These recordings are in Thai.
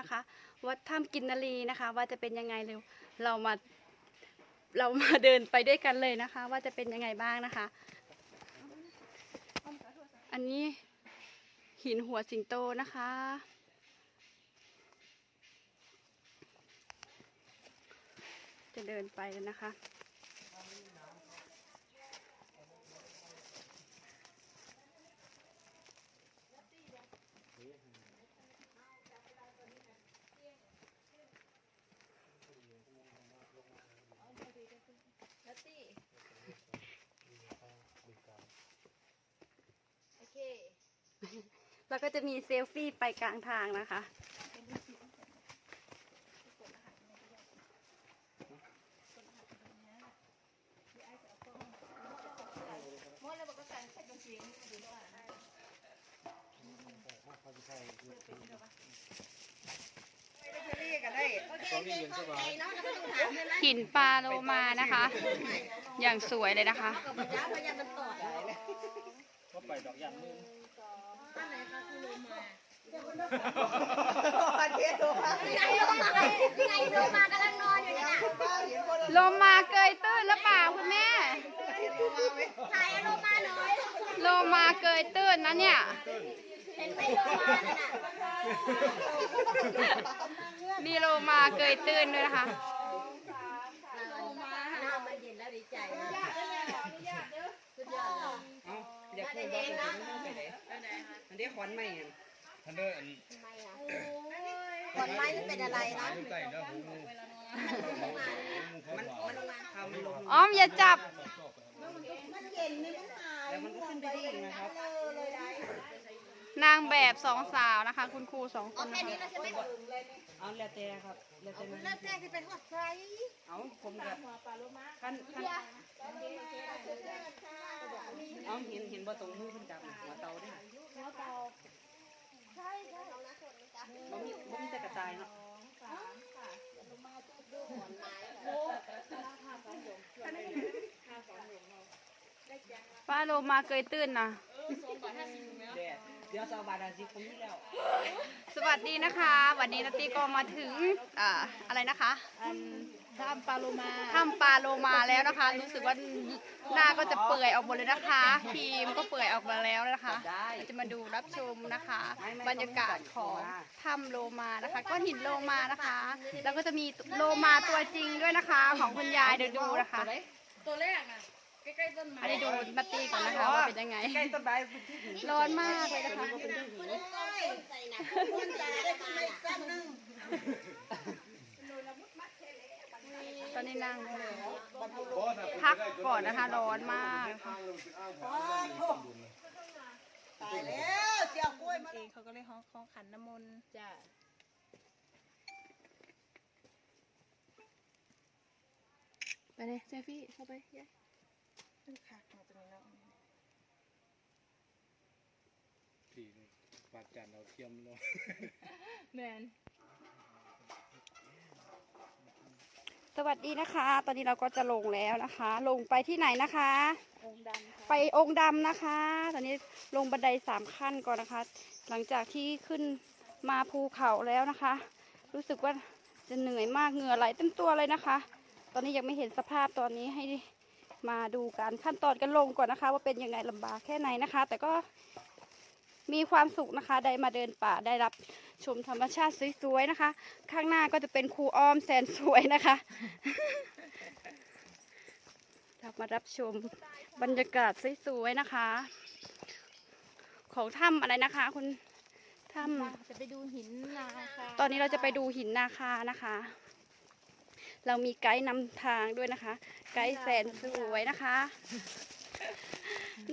วนะคะ วัดถ้ำกินนารีนะคะ ว่าจะเป็นยังไงเร็วเรามาเรามาเดินไปด้วยกันเลยนะคะ ว่าจะเป็นยังไงบ้างนะคะ อันนี้หินหัวสิงโตนะคะ จะเดินไปแล้วนะคะ โอเค แล้วก็จะมีเซลฟี่ไปกลางทางนะคะมดแล้วบอกก็การใส่กางเกงดูด้วยหินปลาโลมานะคะ อย่างสวยเลยนะคะ ก็ไปดอกยางมืออัน ไหนคะคือโลมาเดี๋ยวดูว่านี่ไงโลมานี่ไงโลมากำลังนอนอยู่เนี่ยโลมาเกยตื้นหรือเปล่าคุณแม่ถ่ายโลมาหน่อยโลมาเกยตื้นนะเนี่ยเห็นไหมโลมาน่ะน่ะมีโลมาเกยตื้นด้วยนะคะหน้ามันเย็นแล้วดีใจสุดยอดเลยเอาอยากคุยบอกกันจะไม่ไปไหนอั นนี้ขวัญไม่เห็นทันเดอร์อันทำไมอะขอนไม้มันเป็นอะไรนะอยู่ใต้เนื้อหูงูมันมันทำมันลงอ้อมอย่าจับ มันเย็นนี่มันหายแล้วมันก็ขึ้นไปได้อีกนะครับเลยได้ นางแบบสองสาวนะคะ คุณครูสองคอ๋อนแค่นะนี้คะเราจะไม่ถึงเลยเอาแล้วแต่ครับแล้วแต่มันเริ่มแรกที่เป็นหัวไฟเอาผมกับขั้นขั้นเอาเห็นเห็นบ่ตรงมือเพิ่นจับหัวเตาได้หัวเตาใช่ใช่บ่มีบ่มีแต่กระต่ายเนาะป้าโลมาเกยตื้นนะเดี๋ยว เดี๋ยวสาวบาทอาสิผมนี่แล้วสวัสดีนะคะ วันนี้นัตตี้ก็มาถึงอ่าอะไรนะคะทำปลาโลมาถ้ำปลาโลมาแล้วนะคะ รู้สึกว่าหน้าก็จะเปื่อยออกหมดเลยนะคะครีมก็เปื่อยออกมาแล้วนะคะเราจะมาดูรับชมนะคะ บรรยากาศของถ้ำโลมานะคะก้อนหินโลมานะคะ แล้วก็จะมีโลมาตัวจริงด้วยนะคะ ของคุณยายเดี๋ยวดูนะคะ ตัวแรกอะ ใกล้ๆต้นไม้อันนี้ดูนัตตี้ก่อนนะคะว่าเป็นยังไง ใกล้ต้นไม้เป็นที่หินร้อนมากเลยนะคะใส่หนักคนจะได้มาสั้นนึงตอนนี้นั่งพักก่อนนะคะร้อนมากนะคะตายแล้วเสี่ยวกล้วยมาเองเขาก็เลยห้องของขันน้ำมนต์จ้าไปเลยเซฟี่เข้าไปขึ้น คักมาตรงนี้แล้วที่บาดจันเราเทียมลงแมนสวัสดีนะคะ ตอนนี้เราก็จะลงแล้วนะคะ ลงไปที่ไหนนะคะ องค์ดำค่ะไปองค์ดำนะคะ ตอนนี้ลงบันไดสามขั้นก่อนนะคะ หลังจากที่ขึ้นมาภูเขาแล้วนะคะ รู้สึกว่าจะเหนื่อยมากเหงื่อไหลเต็มตัวเลยนะคะ ตอนนี้ยังไม่เห็นสภาพตอนนี้ให้ มาดูการขั้นตอนกันลงก่อนนะคะ ว่าเป็นยังไงลำบากแค่ไหนนะคะ แต่ก็มีความสุขนะคะ ได้มาเดินป่าได้รับชมธรรมชาติสวยๆนะคะ ข้างหน้าก็จะเป็นครูอ้อมแสนสวยนะคะเรามารับชมบรรยากาศสวยๆนะคะ ของถ้ำอะไรนะคะ คุณถ้จะไปดูหินนาค่ะำตอนนี้เราจะไปดูหินนาคานะคะ เรามีไกด์นำทางด้วยนะคะ ไกด์แสนสวยนะคะ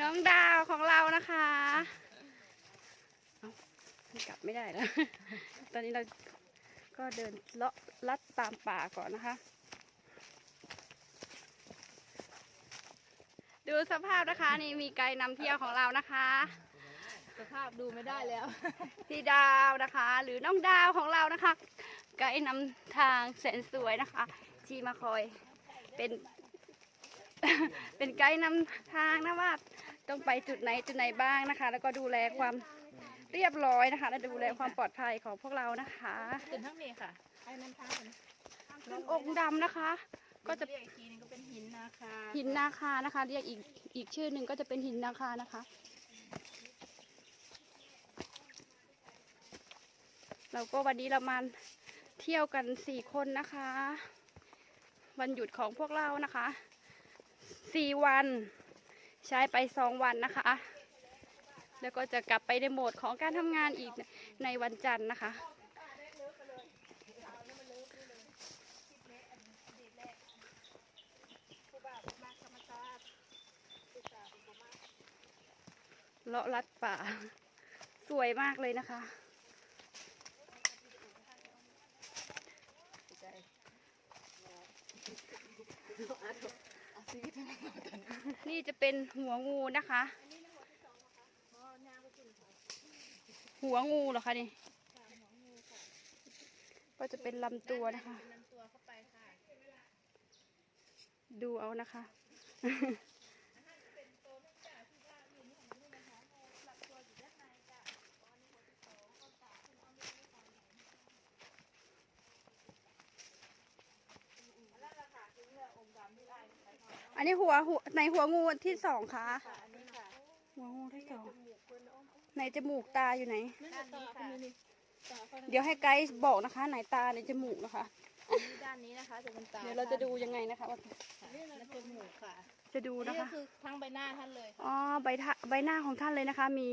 น้องดาวของเรานะคะเอ้ามันกลับไม่ได้แล้ว ตอนนี้เราก็เดินเลาะลัดตามป่าก่อนนะคะ ดูสภาพนะคะนี่มีไกด์นำเที่ยวของเรานะคะสภาพดูไม่ได้แล้ว พี่ดาวนะคะ หรือน้องดาวของเรานะคะ ไกด์นำทางแสนสวยนะคะ ที่มาคอยเป็น เป็นไกด์นำทางนะว่าต้องไปจุดไหนจุดไหนบ้างนะคะ แล้วก็ดูแลความเรียบร้อยนะคะ และดูแลความปลอดภัยของพวกเรานะคะขึ้นทั้งนี้ค่ะไอ้นั่นทางมันขึ้นองค์ดำนะคะ ก็จะเรียกอีกทีนึงก็เป็นหินนาคาหินนาคานะคะ เรียกอีกอีกชื่อหนึ่งก็จะเป็นหินนาคานะคะ เราก็วันนี้เรามา เที่ยวกันสี่คนนะคะ วันหยุดของพวกเรานะคะสี่วัน ใช้ไปสองวันนะคะ แล้วก็จะกลับไปในโหมดของการทำงานอีกในวันจันทร์นะคะเลาะลัดป่า สวยมากเลยนะคะ นี่จะเป็นหัวงูนะคะ หัวงูเหรอคะนี่ก็จะเป็นลำตัวนะคะ ดูเอานะคะ นนี้หัวหัวในหัวงูที่สองคะอันนี้ค่ะหัวงูที่สองในจมูกตาอยู่ไหน ด้านนี้ค่ะเดี๋ยวให้ไกด์บอกนะคะ ไหนตาในจมูกนะคะอันนี้ด้านนี้นะคะจะเป็นตาเดี๋ยวเราจะดูยังไงนะคะว่าและจมูกค่ะจะดูนี่นะก็คะ คือทั้งใบหน้าท่านเลยค่ะอ๋อใบท่าใบหน้าของท่านเลยนะคะ มี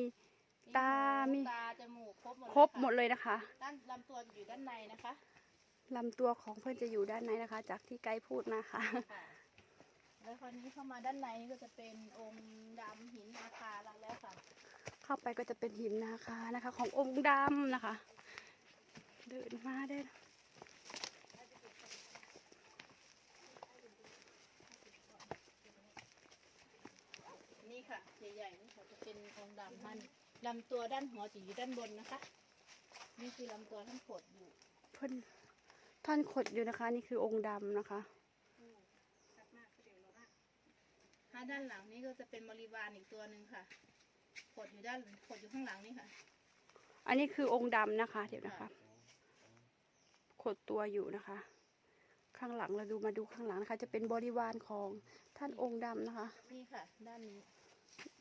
ตามี ตาจมูกครบหมดครบหมดเลยเลยนะคะค่ะด้านลำตัวจะอยู่ด้านในนะคะลำตัวของเพื่อนจะอยู่ด้านในนะคะ จากที่ไกด์พูดนะคะ ค่ะ แล้วคราวนี้เข้ามาด้านในนี่ก็จะเป็นองค์ดำหินนาคาแล้วแล้วค่ะ เข้าไปก็จะเป็นหินนาคานะคะ ขององค์ดำนะคะ เดินมาเดินนี่ค่ะใหญ่ๆนี่ค่ะจะเป็นองค์ดำท่านลำตัวด้านหัวจะอยู่ด้านบนนะคะ นี่คือลำตัวท่านโขดอยู่เพื่อนท่านขดอยู่นะคะ นี่คือองค์ดำนะคะ ถ้า ด้านหลังนี่ก็จะเป็นบริวารอีกตัวหนึ่งค่ะโขดอยู่ด้านโขดอยู่ข้างหลังนี่ค่ะ อันนี้คือองค์ดำนะคะ เดี๋ยวนะคะขดตัวอยู่นะคะ ข้างหลังเราดูมาดูข้างหลังนะคะจะเป็นบริวารของท่านองค์ดำนะคะ นี่ค่ะ ด้านนี้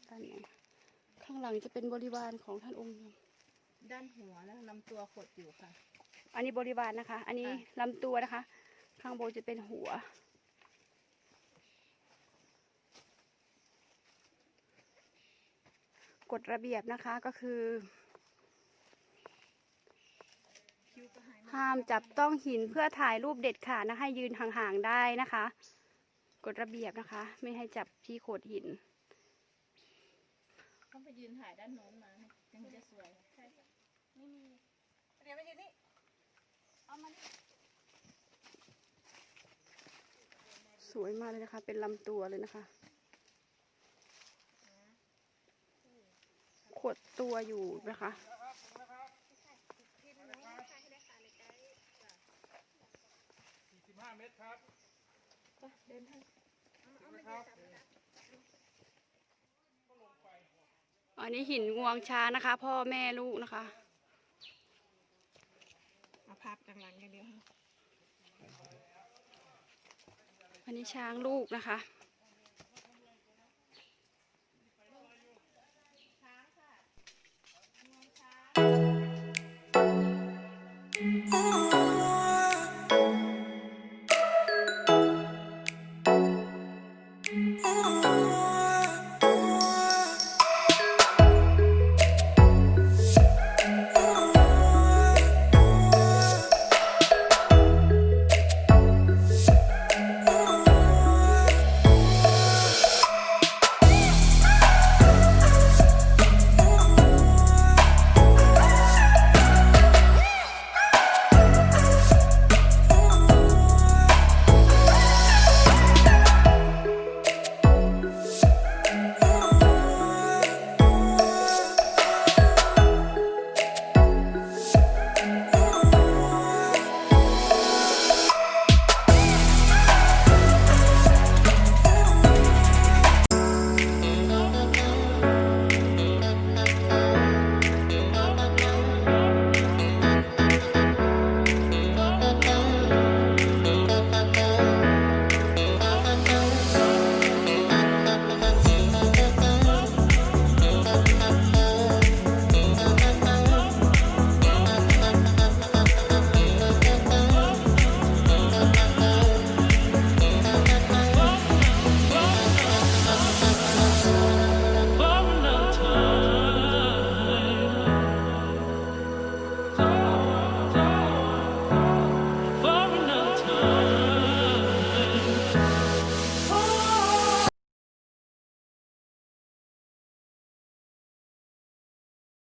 ด้านไหนข้างหลังจะเป็นบริวารของท่านองค์ดด้านหัวและลำตัวขดอยู่ค่ะำอันนี้บริวารนะคะ อันนี้ค่ะลำตัวนะคะ ข้างบนจะเป็นหัว กฎระเบียบนะคะก็คือ ห้ามจับต้องหินเพื่อถ่ายรูปเด็ดขาดนะให้ยืนห่างๆได้นะคะ กฎระเบียบนะคะ ไม่ให้จับที่โขดหินต้องไปยืนถ่ายด้านโน้นมาถึงจะสวยเดี๋ยวมายืนนี่สวยมากเลยนะคะ เป็นลำตัวเลยนะคะ ขดตัวอยู่นะคะ 45 เมตรครับเดินทางนะครับอันนี้หินงวงช้างนะคะ พ่อแม่ลูกนะคะ เอาภาพกลางหลังอย่างเดียวอันนี้ช้างลูกนะคะ